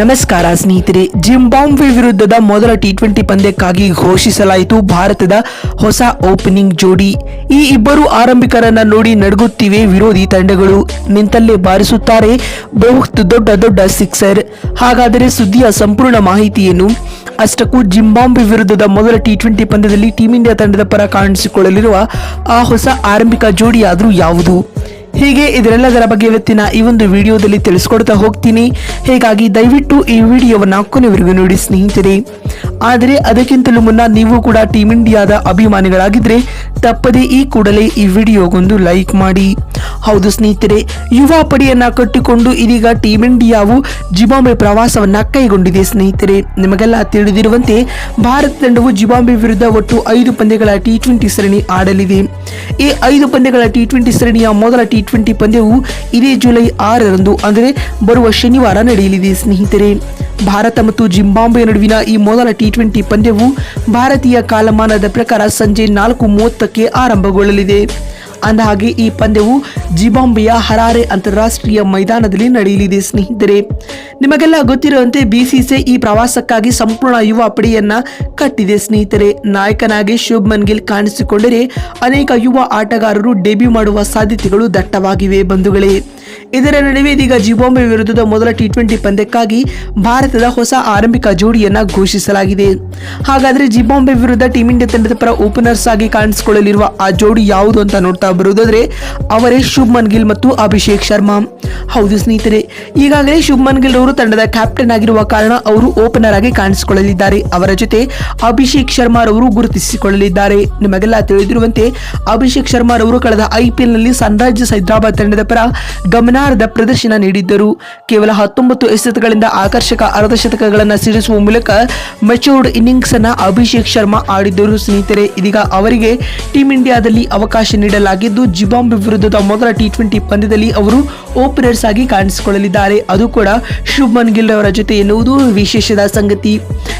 ನಮಸ್ಕಾರ ಸ್ನೇಹಿತರೆ ಜಿಂಬಾಂಬೆ ವಿರುದ್ಧದ ಮೊದಲ ಟಿ ಟ್ವೆಂಟಿ ಪಂದ್ಯಕ್ಕಾಗಿ ಘೋಷಿಸಲಾಯಿತು ಭಾರತದ ಹೊಸ ಓಪನಿಂಗ್ ಜೋಡಿ. ಈ ಇಬ್ಬರು ಆರಂಭಿಕರನ್ನ ನೋಡಿ ನಡುಗುತ್ತಿವೆ ವಿರೋಧಿ ತಂಡಗಳು. ನಿಂತಲ್ಲೇ ಬಾರಿಸುತ್ತಾರೆ ಬಹುತ್ ದೊಡ್ಡ ದೊಡ್ಡ ಸಿಕ್ಸರ್ ಹಾಗಾದರೆ ಸುದ್ದಿಯ ಸಂಪೂರ್ಣ ಮಾಹಿತಿಯನ್ನು ಅಷ್ಟಕ್ಕೂ ಜಿಂಬಾಂಬೆ ವಿರುದ್ಧದ ಮೊದಲ ಟಿ ಟ್ವೆಂಟಿ ಪಂದ್ಯದಲ್ಲಿ ಟೀಂ ಇಂಡಿಯಾ ತಂಡದ ಪರ ಕಾಣಿಸಿಕೊಳ್ಳಲಿರುವ ಆ ಹೊಸ ಆರಂಭಿಕ ಜೋಡಿಯಾದರೂ ಯಾವುದು? ಹೀಗೆ ಇದರೆಲ್ಲದರ ಬಗ್ಗೆ ಇವತ್ತಿನ ಈ ಒಂದು ವಿಡಿಯೋದಲ್ಲಿ ತಿಳಿಸ್ಕೊಡ್ತಾ ಹೋಗ್ತೀನಿ. ಹೀಗಾಗಿ ದಯವಿಟ್ಟು ಈ ವಿಡಿಯೋವನ್ನು ಕೊನೆವರೆಗೂ ನೋಡಿ ಸ್ನೇಹಿತರೆ. ಆದರೆ ಅದಕ್ಕಿಂತಲೂ ಮುನ್ನ ನೀವು ಕೂಡ ಟೀಮ್ ಇಂಡಿಯಾದ ಅಭಿಮಾನಿಗಳಾಗಿದ್ರೆ ತಪ್ಪದೇ ಈ ಕೂಡಲೇ ಈ ವಿಡಿಯೋಗೊಂದು ಲೈಕ್ ಮಾಡಿ. ಹೌದು ಸ್ನೇಹಿತರೆ, ಯುವ ಪಡೆಯನ್ನ ಕಟ್ಟಿಕೊಂಡು ಇದೀಗ ಟೀಮ್ ಇಂಡಿಯಾವು ಜಿಬಾಂಬೆ ಪ್ರವಾಸವನ್ನ ಕೈಗೊಂಡಿದೆ ಸ್ನೇಹಿತರೆ. ನಿಮಗೆಲ್ಲ ತಿಳಿದಿರುವಂತೆ, ಭಾರತ ತಂಡವು ಜಿಬಾಂಬೆ ವಿರುದ್ಧ ಒಟ್ಟು ಐದು ಪಂದ್ಯಗಳ ಟಿ ಟ್ವೆಂಟಿ ಸರಣಿ ಆಡಲಿದೆ. ಈ ಐದು ಪಂದ್ಯಗಳ ಟಿ ಟ್ವೆಂಟಿ ಸರಣಿಯ ಮೊದಲ ಟಿ ಟ್ವೆಂಟಿ ಪಂದ್ಯವು ಇದೇ ಜುಲೈ ಆರರಂದು, ಅಂದರೆ ಬರುವ ಶನಿವಾರ ನಡೆಯಲಿದೆ ಸ್ನೇಹಿತರೆ. ಭಾರತ ಮತ್ತು ಜಿಂಬಾಬ್ವೆ ನಡುವಿನ ಈ ಮೊದಲ ಟಿ ಟ್ವೆಂಟಿ ಪಂದ್ಯವು ಭಾರತೀಯ ಕಾಲಮಾನದ ಪ್ರಕಾರ ಸಂಜೆ ನಾಲ್ಕು ಮೂವತ್ತಕ್ಕೆ ಆರಂಭಗೊಳ್ಳಲಿದೆ. ಅಂದಹಾಗೆ, ಈ ಪಂದ್ಯವು ಜಿಂಬಾಬ್ವೆಯ ಹರಾರೆ ಅಂತಾರಾಷ್ಟ್ರೀಯ ಮೈದಾನದಲ್ಲಿ ನಡೆಯಲಿದೆ, ಸ್ನೇಹಿತರೆ. ನಿಮಗೆಲ್ಲ ಗೊತ್ತಿರುವಂತೆ ಬಿಸಿಸಿಐ ಈ ಪ್ರವಾಸಕ್ಕಾಗಿ ಸಂಪೂರ್ಣ ಯುವ ಪಡೆಯನ್ನ ಕಟ್ಟಿದೆ, ಸ್ನೇಹಿತರೆ. ನಾಯಕನಾಗಿ ಶುಭ್ಮನ್ ಗಿಲ್ ಕಾಣಿಸಿಕೊಂಡರೆ ಅನೇಕ ಯುವ ಆಟಗಾರರು ಡೆಬ್ಯೂ ಮಾಡುವ ಸಾಧ್ಯತೆಗಳು ದಟ್ಟವಾಗಿವೆ, ಬಂಧುಗಳೇ. ಇದರ ನಡುವೆ ಇದೀಗ ಜಿಂಬಾಬ್ವೆ ವಿರುದ್ಧದ ಮೊದಲ ಟಿ ಟ್ವೆಂಟಿ ಪಂದ್ಯಕ್ಕಾಗಿ ಭಾರತದ ಹೊಸ ಆರಂಭಿಕ ಜೋಡಿಯನ್ನ ಘೋಷಿಸಲಾಗಿದೆ. ಹಾಗಾದ್ರೆ ಜಿಂಬಾಬ್ವೆ ವಿರುದ್ಧ ಟೀಂ ಇಂಡಿಯಾ ತಂಡದ ಪರ ಓಪನರ್ಸ್ ಆಗಿ ಕಾಣಿಸಿಕೊಳ್ಳಲಿರುವ ಆ ಜೋಡಿ ಯಾವುದು ಅಂತ ನೋಡ್ತಾ ಬರುವುದಾದ್ರೆ ಅವರೇ ಶುಭ್ಮನ್ ಗಿಲ್ ಮತ್ತು ಅಭಿಷೇಕ್ ಶರ್ಮಾ. ಹೌದು ಸ್ನೇಹಿತರೆ, ಈಗಾಗಲೇ ಶುಭ್ಮನ್ ಗಿಲ್ ಅವರು ತಂಡದ ಕ್ಯಾಪ್ಟನ್ ಆಗಿರುವ ಕಾರಣ ಅವರು ಓಪನರ್ ಆಗಿ ಕಾಣಿಸಿಕೊಳ್ಳಲಿದ್ದಾರೆ. ಅವರ ಜೊತೆ ಅಭಿಷೇಕ್ ಶರ್ಮಾ ಅವರು ಗುರುತಿಸಿಕೊಳ್ಳಲಿದ್ದಾರೆ. ನಿಮಗೆಲ್ಲ ತಿಳಿದಿರುವಂತೆ ಅಭಿಷೇಕ್ ಶರ್ಮಾ ಅವರು ಕಳೆದ ಐಪಿಎಲ್ನಲ್ಲಿ ಸನ್ರೈಸರ್ಸ್ ಹೈದರಾಬಾದ್ ತಂಡದ ಪರ ಗಮನಾರ್ಹ ಪ್ರದರ್ಶನ ನೀಡಿದ್ದರು. ಕೇವಲ ಹತ್ತೊಂಬತ್ತು ಎಸೆತಗಳಿಂದ ಆಕರ್ಷಕ ಅರ್ಧಶತಕಗಳನ್ನು ಸಿಡಿಸುವ ಮೂಲಕ ಮೆಚೂರ್ಡ್ ಇನ್ನಿಂಗ್ಸ್ ಅನ್ನು ಅಭಿಷೇಕ್ ಶರ್ಮಾ ಆಡಿದ್ದರು. ಸ್ನೇಹಿತರೆ, ಇದೀಗ ಅವರಿಗೆ ಟೀಂ ಇಂಡಿಯಾದಲ್ಲಿ ಅವಕಾಶ ನೀಡಲಾಗಿದ್ದು ಜಿಬಾಂಬೆ ವಿರುದ್ಧದ ಮೊದಲ ಟಿ ಟ್ವೆಂಟಿ ಪಂದ್ಯದಲ್ಲಿ ಅವರು ಓಪನರ್ಸ್ ಆಗಿ ಕಾಣಿಸಿಕೊಳ್ಳಲಿದ್ದಾರೆ. ಅದು ಕೂಡ ಶುಭನ್ ಗಿಲ್ ಅವರ ಜೊತೆ ಎನ್ನುವುದು ವಿಶೇಷದ ಸಂಗತಿ.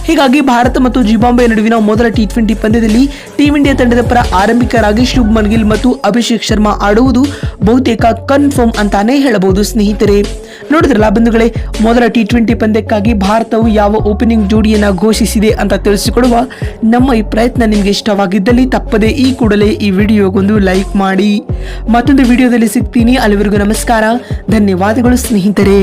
ಹೀಗಾಗಿ ಭಾರತ ಮತ್ತು ಜಿಂಬಾಬ್ವೆ ನಡುವಿನ ಮೊದಲ ಟಿ ಟ್ವೆಂಟಿ ಪಂದ್ಯದಲ್ಲಿ ಟೀಂ ಇಂಡಿಯಾ ತಂಡದ ಪರ ಆರಂಭಿಕರಾಗಿ ಶುಭ್ಮನ್ ಗಿಲ್ ಮತ್ತು ಅಭಿಷೇಕ್ ಶರ್ಮಾ ಆಡುವುದು ಬಹುತೇಕ ಕನ್ಫರ್ಮ್ ಅಂತಾನೆ ಹೇಳಬಹುದು ಸ್ನೇಹಿತರೆ. ನೋಡಿದ್ರಲ್ಲ ಬಂಧುಗಳೇ, ಮೊದಲ ಟಿ ಟ್ವೆಂಟಿ ಪಂದ್ಯಕ್ಕಾಗಿ ಭಾರತವು ಯಾವ ಓಪನಿಂಗ್ ಜೋಡಿಯನ್ನ ಘೋಷಿಸಿದೆ ಅಂತ ತಿಳಿಸಿಕೊಡುವ ನಮ್ಮ ಈ ಪ್ರಯತ್ನ ನಿಮಗೆ ಇಷ್ಟವಾಗಿದ್ದಲ್ಲಿ ತಪ್ಪದೆ ಈ ಕೂಡಲೇ ಈ ವಿಡಿಯೋಗೊಂದು ಲೈಕ್ ಮಾಡಿ. ಮತ್ತೊಂದು ವಿಡಿಯೋದಲ್ಲಿ ಸಿಗ್ತೀನಿ. ಅಲ್ಲಿವರೆಗೂ ನಮಸ್ಕಾರ. ಧನ್ಯವಾದಗಳು ಸ್ನೇಹಿತರೆ.